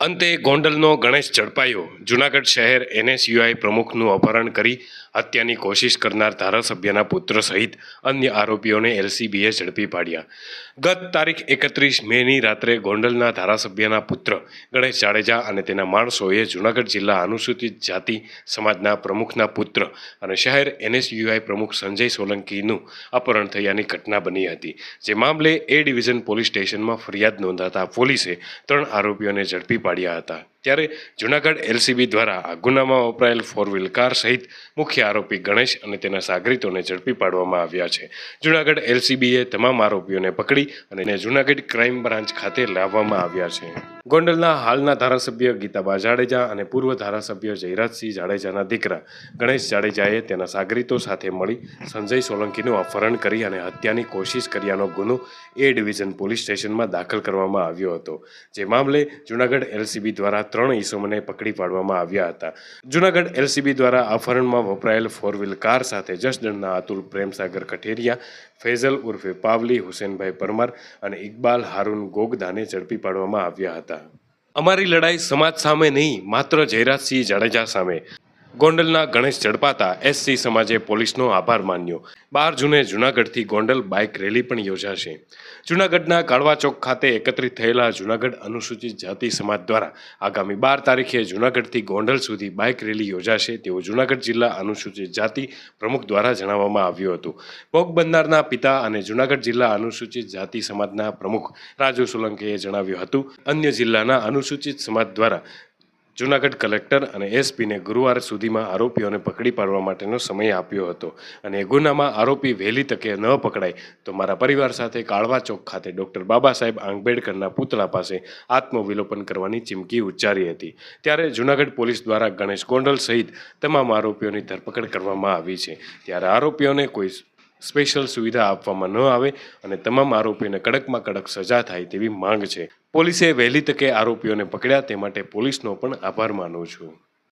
અંતે ગોંડલનો ગણેશ ઝડપાયો. જૂનાગઢ શહેર એનએસયુઆઈ પ્રમુખનું અપહરણ કરી હત્યાની કોશિશ કરનાર ધારાસભ્યના પુત્ર સહિત અન્ય આરોપીઓને એલસીબીએ ઝડપી પાડ્યા. ગત તારીખ એકત્રીસ મેની રાત્રે ગોંડલના ધારાસભ્યના પુત્ર ગણેશ જાડેજા અને તેના માણસોએ જૂનાગઢ જિલ્લા અનુસૂચિત જાતિ સમાજના પ્રમુખના પુત્ર અને શહેર એનએસયુઆઈ પ્રમુખ સંજય સોલંકીનું અપહરણ થયાની ઘટના બની હતી. જે મામલે એ ડિવિઝન પોલીસ સ્ટેશનમાં ફરિયાદ નોંધાતા પોલીસે ત્રણ આરોપીઓને ઝડપી પાડ્યા હતા. ત્યારે જૂનાગઢ એલસીબી દ્વારા આ ગુનામાં વપરાયેલ ફોર વ્હીલ કાર સહિત મુખ્ય આરોપી ગણેશ અને તેના સાગરીતોને ઝડપી પાડવામાં આવ્યા છે. જૂનાગઢ એલસીબીએ તમામ આરોપીઓને પકડી અને જૂનાગઢ ક્રાઇમ બ્રાન્ચ ખાતે લાવવામાં આવ્યા છે. ગોંડલના હાલના ધારાસભ્ય ગીતાબા જાડેજા અને પૂર્વ ધારાસભ્ય જયરાજસિંહ જાડેજાના દીકરા ગણેશ જાડેજાએ તેના સાગરીતો સાથે મળી સંજય સોલંકીનું અપહરણ કરી અને હત્યાની કોશિશ કર્યાનો ગુનો એ ડિવિઝન પોલીસ સ્ટેશનમાં દાખલ કરવામાં આવ્યો હતો. જે મામલે જૂનાગઢ એલસીબી દ્વારા ત્રણ ઈસમોને પકડી પાડવામાં આવ્યા હતા. જૂનાગઢ એલસીબી દ્વારા અપહરણમાં વપરાયેલ ફોર વ્હીલ કાર સાથે જસદણના અતુલ પ્રેમસાગર કઠેરિયા, ફૈઝલ ઉર્ફે પાવલી, હુસેનભાઈ પરમાર અને ઇકબાલ હારૂન ગોગદાને ઝડપી પાડવામાં આવ્યા હતા. અમારી લડાઈ સમાજ સામે નહીં, માત્ર જયરાજસિંહ જાડેજા સામે. ગોંડલના ગણેશ ઝડપાતા એસસી સમાજે પોલીસનો આભાર માન્યો. બાર જૂને જૂનાગઢથી ગોંડલ બાઇક રેલી પણ યોજાશે. જૂનાગઢના કાળવા ચોક ખાતે એકત્રિત થયેલા જૂનાગઢ અનુસૂચિત જાતિ સમાજ દ્વારા આગામી બાર તારીખે જૂનાગઢથી ગોંડલ સુધી બાઇક રેલી યોજાશે તેવું જૂનાગઢ જિલ્લા અનુસૂચિત જાતિ પ્રમુખ દ્વારા જણાવવામાં આવ્યું હતું. ભોગ બનનારના પિતા અને જૂનાગઢ જિલ્લા અનુસૂચિત જાતિ સમાજના પ્રમુખ રાજુ સોલંકીએ જણાવ્યું હતું. અન્ય જિલ્લાના અનુસૂચિત સમાજ દ્વારા જૂનાગઢ કલેક્ટર અને એસપીને ગુરુવાર સુધીમાં આરોપીઓને પકડી પાડવા માટેનો સમય આપ્યો હતો અને એ ગુનામાં આરોપી વહેલી તકે ન પકડાય તો મારા પરિવાર સાથે કાળવા ચોક ખાતે ડૉક્ટર બાબા સાહેબ આંબેડકરના પુતળા પાસે આત્મવિલોપન કરવાની ચીમકી ઉચ્ચારી હતી. ત્યારે જૂનાગઢ પોલીસ દ્વારા ગણેશ ગોંડલ સહિત તમામ આરોપીઓની ધરપકડ કરવામાં આવી છે. ત્યારે આરોપીઓને કોઈ સ્પેશિયલ સુવિધા આપવામાં ન આવે અને તમામ આરોપીઓને કડકમાં કડક સજા થાય તેવી માંગ છે. પોલીસે વહેલી તકે આરોપીઓને પકડ્યા તે માટે પોલીસનો પણ આભાર માનું છું.